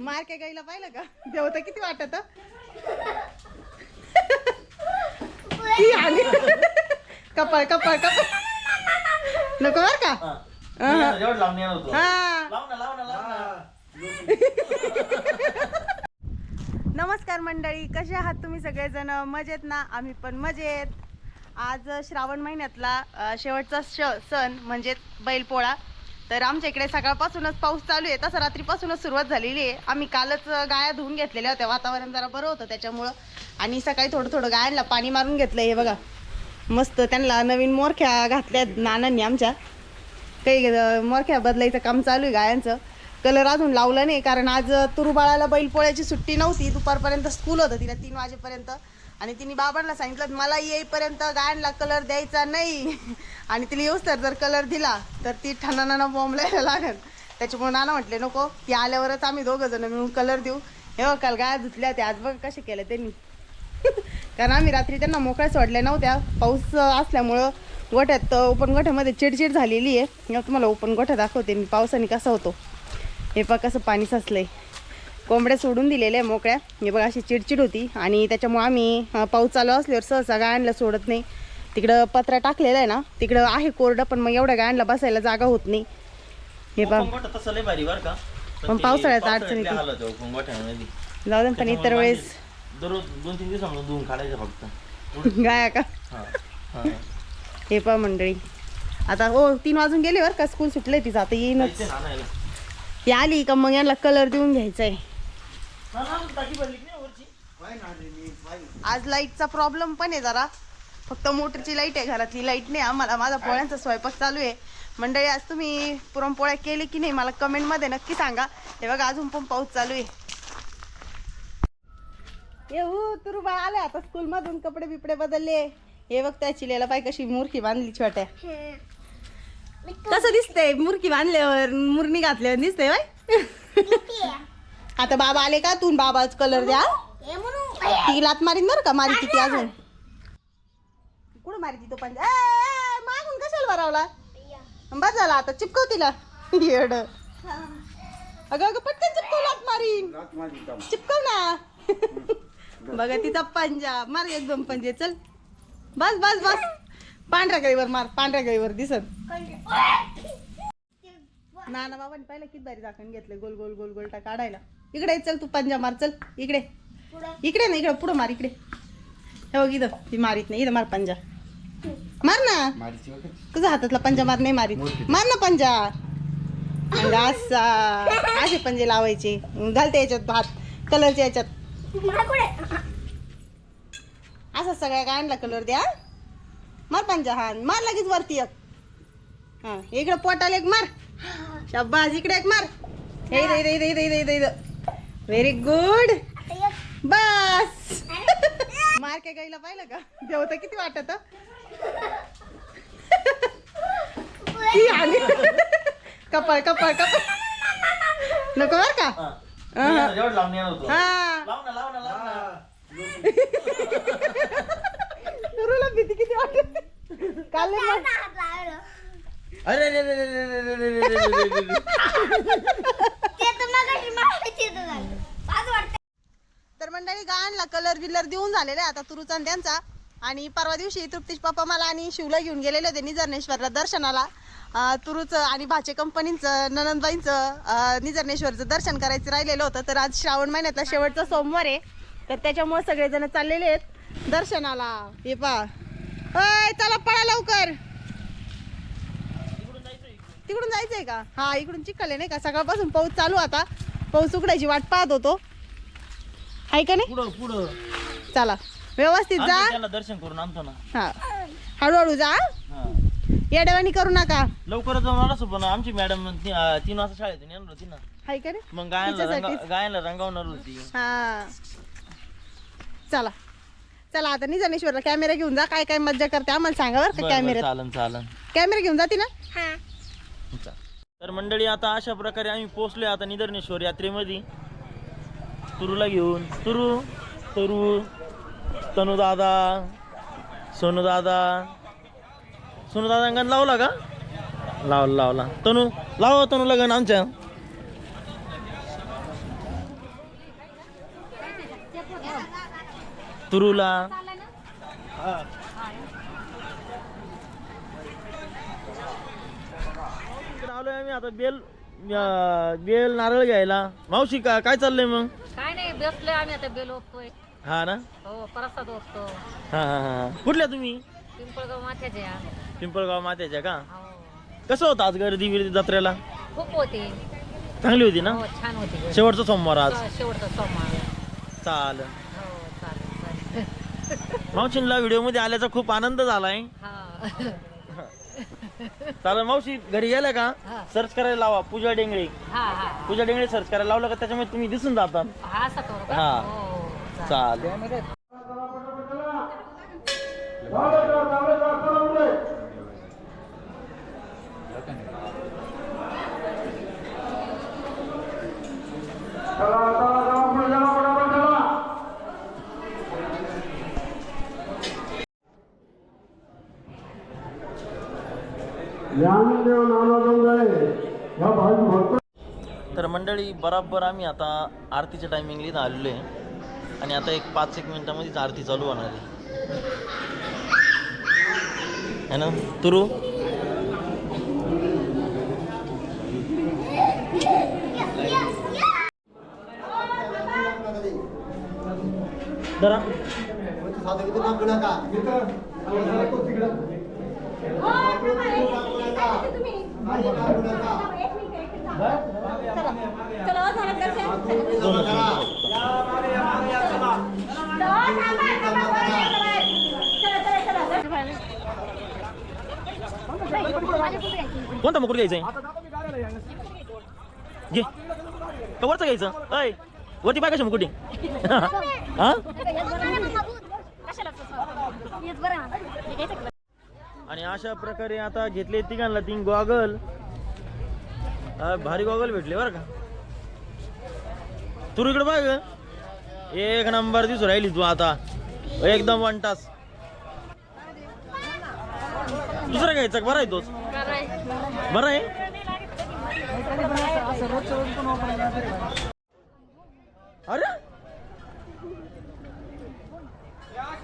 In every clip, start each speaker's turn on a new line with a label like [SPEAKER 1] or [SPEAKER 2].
[SPEAKER 1] मार काय गाईला पाहिलं का? देव तर किती वाटत? ती आली. कपाळ कपाळ कपाळ. नको बर का? हा. नमस्कार मंडळी कसे आहात तुम्ही सगळेजण? मजेत ना? आम्ही पण मजेत. आज श्रावण महिन्यातला शेवटचा श सण म्हणजेच बैलपोळा. तर आमच्या इकडे सकाळपासूनच पाऊस चालू आहे. तसं रात्रीपासूनच सुरुवात झालेली आहे. आम्ही कालच गाया धुवून घेतलेल्या होत्या. वातावरण जरा बरं होतं त्याच्यामुळं. आणि सकाळी थोडं थोडं गायांना पाणी मारून घेतलं हे बघा. मस्त त्यांना नवीन मोरख्या घातल्या नानांनी आमच्या. काही मोरख्या बदलायचं काम चालू आहे गायांचं. कलर अजून लावला नाही कारण आज तुरुबाळाला बैलपोळ्याची सुट्टी नव्हती. दुपारपर्यंत स्कूल होतं तिला तीन वाजेपर्यंत. आणि तिने बाबांना सांगितलं मला येईपर्यंत गायनला कलर द्यायचा नाही. आणि तिला येऊ तर जर कलर दिला तर ती ठणाना बोंबलायला लागेल. त्याच्यामुळे नाना म्हटले नको ती आल्यावरच आम्ही दोघं जण मिळून कलर देऊ. हे बघ काल गाया धुतल्या त्या आज बघ कसे केल्या त्यांनी. कारण आम्ही रात्री त्यांना मोकळ्या सोडल्या नव्हत्या. पाऊस असल्यामुळं गोठ्यात ओपन गोठ्यामध्ये चिडचिड झालेली आहे. तुम्हाला ओपन गोठा दाखवते मी पावसाने कसा होतो. हे पा कसं पाणी साचलंय. कोंबड्या सोडून दिलेल्या आहे मोकळ्या. हे बघ अशी चिडचिड होती. आणि त्याच्यामुळे आम्ही पाऊस चालू असल्यावर सहसा गायांना सोडत नाही. तिकडं पत्रा टाकलेला आहे ना तिकडं आहे कोरडं पण मग एवढ्या गायांना बसायला जागा होत नाही. हे बघ.
[SPEAKER 2] बरं का.
[SPEAKER 1] पण पावसाळ्यात अडचण येते.
[SPEAKER 2] गोठ्यामध्ये
[SPEAKER 1] जाऊ दे पण इतर वेळेस
[SPEAKER 2] मागे दररोज दोन तीन दिवसामध्ये धुवून काढायचं फक्त.
[SPEAKER 1] गाया का?
[SPEAKER 2] हा हा.
[SPEAKER 1] हे पहा मंडळी. आता हो तीन वाजून गेले बरं का स्कूल सुटले तिचं आता येईनच. ती आली का मग यांना कलर देऊन घ्यायचा आहे आज लाईटचा प्रॉब्लेम पण आहे जरा. फक्त मोटरची लाइट आहे घरातली लाइट नाही आम्हाला. माझा पोळ्यांचा स्वयंपाक चालू आहे. मंडळी आज तुम्ही पुरणपोळ्या केले की नाही मला कमेंटमध्ये नक्की सांगा. हे बघा अजून पण पाऊस चालू आहे. येऊ तुरु बा आले आता स्कूल मधून कपडे बिपडे बदलले. हे बघ त्या चिलेला पाय कशी मुरकी बांधली छोट्या. कसं दिसतंय? मुरकी बांधल्यावर मुरणी घातल्यावर दिसतंय बाय आता बाबा आले का? तू बाबाच कलर द्या. ती लात मारीन बरं का? मारी किती अजून? कुठं मारी ती तो पंजा मागून कशाला भरावला बस झाला आता चिपकव तिला. येड. अगं अगं पटकन चिपकव लात मारीन. चिपकव ना. बघा तिचा पंजा मार एक दोन पंजे चल. बस बस बस. पांढऱ्या गाईवर मार पांढऱ्या गाईवर दिसत नाना बाबांनी पाहिलं किती भारी झाकण घेतलं गोल गोल गोल गोल टा काढायला. इकडे चल तू पंजा मार चल. इकडे. इकडे ना इकडे पुढं मार इकडे. हे बघ इथं ती मारीत नाही इथं मार पंजा. मार ना. तुझा हातातला पंजा मार नाही मारीत. मार ना पंजा. असा. असे पंजे लावायचे. घालते याच्यात हात कलरच्या याच्यात. असं सगळ्या गायांना कलर द्या. मार पंजा हा. मार लगेच वरती एक. हा इकडे पोटाला एक मार. शाबाज इकडे एक मार. हे इथं, इथं, इथं, इथं, इथं, इथं. व्हेरी गुड बस मार काय गाईला पाहिलं का जेवत किती वाटत कपाळ कपाळ कपाळ नको बर का तुला भीती किती वाटत काल
[SPEAKER 2] अरे अरे अरे अरे अरे अरे अरे
[SPEAKER 1] तर मंडळी गाणला कलर बिलर देऊन झालेला आहे आता तुरुचा आणि त्यांचा. आणि परवा दिवशी तृप्तीश पप्पा मला आणि शिवला घेऊन गेलेले होते निजरनेश्वरला दर्शनाला. तुरूचं आणि भाचे कंपनीचं ननंदबाईंचं अं, निजरनेश्वरचं दर्शन करायचं राहिलेलं होतं. तर आज श्रावण महिन्यातला शेवटचा सोमवार आहे. तर त्याच्यामुळे सगळेजण चाललेले आहेत दर्शनाला. हे पा अय चला पळा लवकर. तिकडून जायचंय का? हा इकडून चिखल आहे नाही का? सकाळपासून पाऊस चालू आता. पाऊस उघडायची वाट पाहत होतो. आहे का नाही?
[SPEAKER 2] पुढं पुढं.
[SPEAKER 1] चला. व्यवस्थित जा.
[SPEAKER 2] त्याला दर्शन करून आणतो ना.
[SPEAKER 1] हा. हळूहळू जा
[SPEAKER 2] हा.
[SPEAKER 1] येड्यावानी करू नका.
[SPEAKER 2] लवकरच जाऊन असं पण आमची मॅडम तीन वाजता शाळेतून येणार होती ना.
[SPEAKER 1] आहे का नाही?
[SPEAKER 2] मग गायला
[SPEAKER 1] तिच्यासाठीच.
[SPEAKER 2] गायला रंगावणार होती.
[SPEAKER 1] हा. चला. चला आता निजानेश्वरला कॅमेरा घेऊन जा. काय काय मज्जा करते. आम्हाला सांगा बरं का
[SPEAKER 2] बरं, बरं,
[SPEAKER 1] कॅमेऱ्यात.
[SPEAKER 2] चालन चालन.
[SPEAKER 1] कॅमेरा घेऊन जाते ना?
[SPEAKER 2] तर मंडळी आता अशा प्रकारे आम्ही पोहोचलोय आता निदर्नेश्वर यात्रेमध्ये. तुरूला घेऊन. तुरू तुरू तनुदादा दादा सोनू दादा सोनू दादा गण लावला का? लावला लावला. तनू लाव तनू लगन आमच्या. तुरूला. आलोय आम्ही आता बेल बेल नारळ घ्यायला. मावशी का काय चाललंय मग?
[SPEAKER 3] काय नाही बसलोय आम्ही आता बेल ओपतोय.
[SPEAKER 2] हा ना?
[SPEAKER 3] हो प्रसाद ओपतो.
[SPEAKER 2] हा हा हा. कुठल्या तुम्ही?
[SPEAKER 3] पिंपळगाव माथ्याच्या.
[SPEAKER 2] पिंपळगाव मात्याच्या का?
[SPEAKER 3] हो.
[SPEAKER 2] कसं होतं आज गर्दी बिर्दी जत्रेला?
[SPEAKER 3] खूप होती.
[SPEAKER 2] चांगली होती ना?
[SPEAKER 3] हो छान होती गर्दी.
[SPEAKER 2] शेवटचा सोमवार आज.
[SPEAKER 3] श- शेवटचा सोमवार.
[SPEAKER 2] चाल
[SPEAKER 3] हो चालेल चालेल.
[SPEAKER 2] मावशींला व्हिडिओमध्ये आल्याचा खूप आनंद झालाय.
[SPEAKER 3] हा.
[SPEAKER 2] चालेल मावशी घरी गेल्या का
[SPEAKER 3] हा.
[SPEAKER 2] सर्च करायला लावा पूजा डेंगळे
[SPEAKER 3] हा हा
[SPEAKER 2] पूजा डेंगळे सर्च करायला लावलं का त्याच्यामध्ये तुम्ही दिसून जातात
[SPEAKER 3] हा असं करू का
[SPEAKER 2] हा.
[SPEAKER 3] हो. चालेल
[SPEAKER 2] तर मंडळी बराबर आम्ही आता आरतीच्या टायमिंगला आलेलो आहे. आणि आता एक पाच एक मिनिटामध्येच आरती चालू होणार आहे. है ना? तुरू? कोणता मुकुट घ्यायचा आहे घे. का वरचं घ्यायचं? अय वरती पाय कशा मुकुटी? हा? आणि अशा प्रकारे आता घेतले तिघांना तीन गॉगल. भारी गॉगल भेटले बरं का. तू इकडे बघ. एक नंबर दिसू राहिली तू आता. एकदम वन तास दुसरा घ्यायचा का? बरा आहे तोच. बरं आहे. अरे?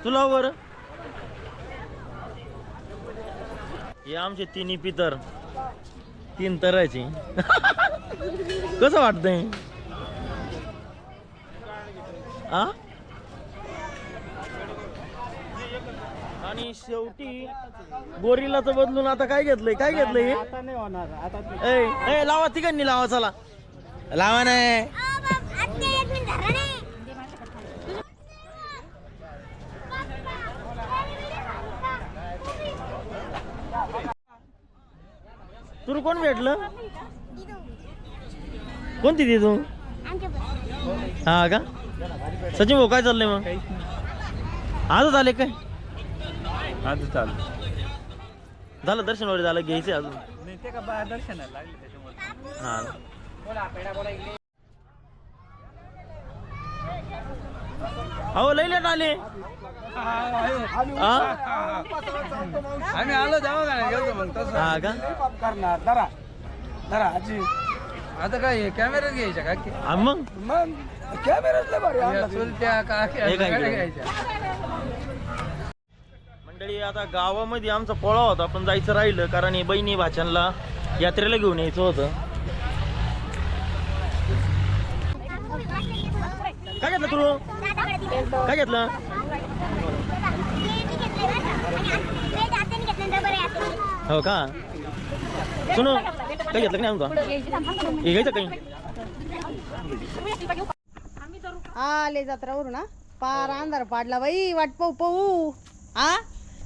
[SPEAKER 2] तुला बर हे आमचे तिन्ही पितर. तीन तराचे. कसं वाटतंय? आ? आणि शेवटी गोरिलाचं बदलून आता काय घेतलंय? काय घेतलंय हे? ए ए, लावा तिघांनी लावा चला. लावा नाही. तुला कोण भेटलं? कोणती ती तू? हा का? सचिन भाऊ काय चाललंय मग? आजच आले काय?
[SPEAKER 4] आज चालू
[SPEAKER 2] झालं दर्शन वगैरे झालं घ्यायचं अजून.
[SPEAKER 4] नाही ते का बाहेर दर्शनाला लागले त्याच्यामुळे.
[SPEAKER 2] हा. अहो लई लेट आले.
[SPEAKER 4] आम्ही आलो दवाखान्यात गेलो मग? तसं.
[SPEAKER 2] हा का?
[SPEAKER 4] करणार. धरा धरा आजी. आता काय कॅमेऱ्यात घ्यायच्या का? की?
[SPEAKER 2] हा मग?
[SPEAKER 4] मग? चुलत्या काक्या
[SPEAKER 2] हे काय
[SPEAKER 4] सगळ्या
[SPEAKER 2] केलं?
[SPEAKER 4] घ्यायच्या.
[SPEAKER 2] मंडळी आता गावामध्ये आमचा पोळा होता पण जायचं राहिलं कारण हे बहिणी भाच्यांना यात्रेला घेऊन यायचं होतं. काय घेतलं तू? काय घेतलं? हो का? सुनो काय घेतलं की नाही आमचा हे घ्यायचं काही?
[SPEAKER 1] आले जत्रावरून हा? पार अंधार पाडला बाई वाट पाहू पाहू. हा?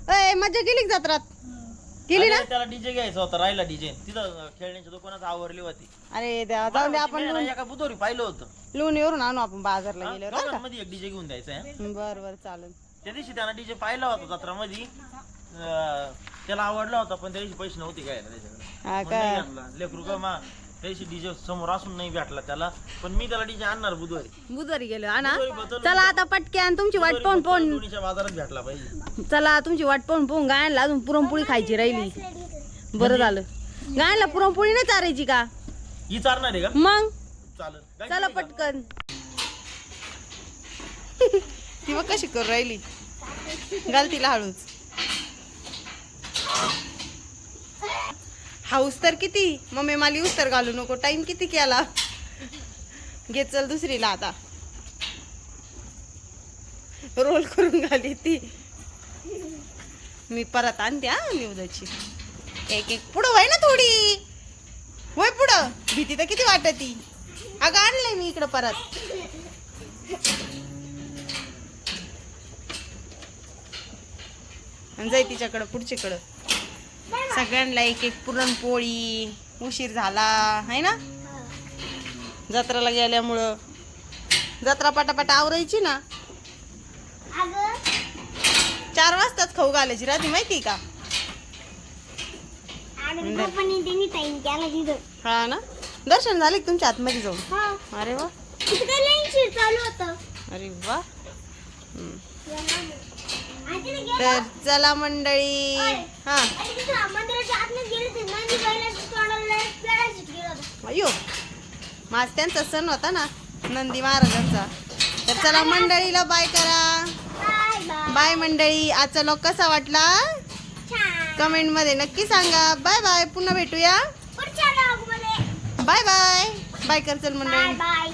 [SPEAKER 1] अय मज्जा केली का जत्रात? केली ना?
[SPEAKER 2] त्याला डीजे घ्यायचा होता राहिला डीजे तिथं खेळण्याच्या दुकानात आवरली होती.
[SPEAKER 1] अरे देवा जाऊ दे आपण लोण-
[SPEAKER 2] एका बुधवारी पाहिलं होतं.
[SPEAKER 1] लोणीवरून आणू आपण बाजारला का?
[SPEAKER 2] दोघांमध्ये एक डीजे घेऊन द्यायचा आहे.
[SPEAKER 1] बर बर चालेल.
[SPEAKER 2] त्या दिवशी त्यानं डीजे पाहिला होता जत्रामध्ये. अं, त्याला आवडला होता पण त्या दिवशी पैसे नव्हते घ्यायला त्याच्याकडे.
[SPEAKER 1] हा
[SPEAKER 2] मग
[SPEAKER 1] का?
[SPEAKER 2] लेकरू का मा त्या दिवशी डीजे समोर असून नाही भेटला त्याला. पण मी त्याला डीजे आणणार बुधवारी.
[SPEAKER 1] बुधवारी गेलो हा ना?
[SPEAKER 2] बुधवारी बदलून-
[SPEAKER 1] चला आता पटक्यान तुमची वाट पाहून पाहून
[SPEAKER 2] बाजारात भेटला पाहिजे.
[SPEAKER 1] चला तुमची वाट पाहून पाहून गायनला अजून पुरणपोळी खायची राहिली. बरं झालं. गायनला पुरणपोळी नाही चारायची का?
[SPEAKER 2] ही चालणार आहे का?
[SPEAKER 1] मग?
[SPEAKER 2] चालेल. काय
[SPEAKER 1] चला
[SPEAKER 2] केली का?
[SPEAKER 1] पटकन. ती बघ कशी करू राहिली? घाल तिला हळूच. हाऊस तर किती? मम्मी मला यूज तर घालू नको. टाइम किती केला? घे चल दुसरीला आता. रोल करून घाली ती. मी परत आणते हा निवदाची. एक एक. पुढं वय ना थोडी. होय पुढं. भीती तर किती वाटत ती. अगं आणलंय मी इकडं परत. आणि जाई तिच्याकडं पुढचीकडं. सगळ्यांना एक एक पुरणपोळी उशीर झाला आहे ना? जत्राला गेल्यामुळं. जत्रा पटापटा आवरायची ना? चार वाजताच खाऊ घालायची राहते माहिती का? हा ना? दर्शन झाले तुमच्या आतमध्ये जाऊन? अरे वा. अरे वा. तर चला मंडळी हा. अयो माझ त्यांचा सण होता ना नंदी महाराजांचा. तर चला मंडळीला बाय करा. बाय मंडळी आजचा लोक कसा वाटला? कमेंटमध्ये नक्की सांगा. बाय बाय पुन्हा भेटूया. Bye bye. बाय कर चल मंडळी.
[SPEAKER 5] बाय.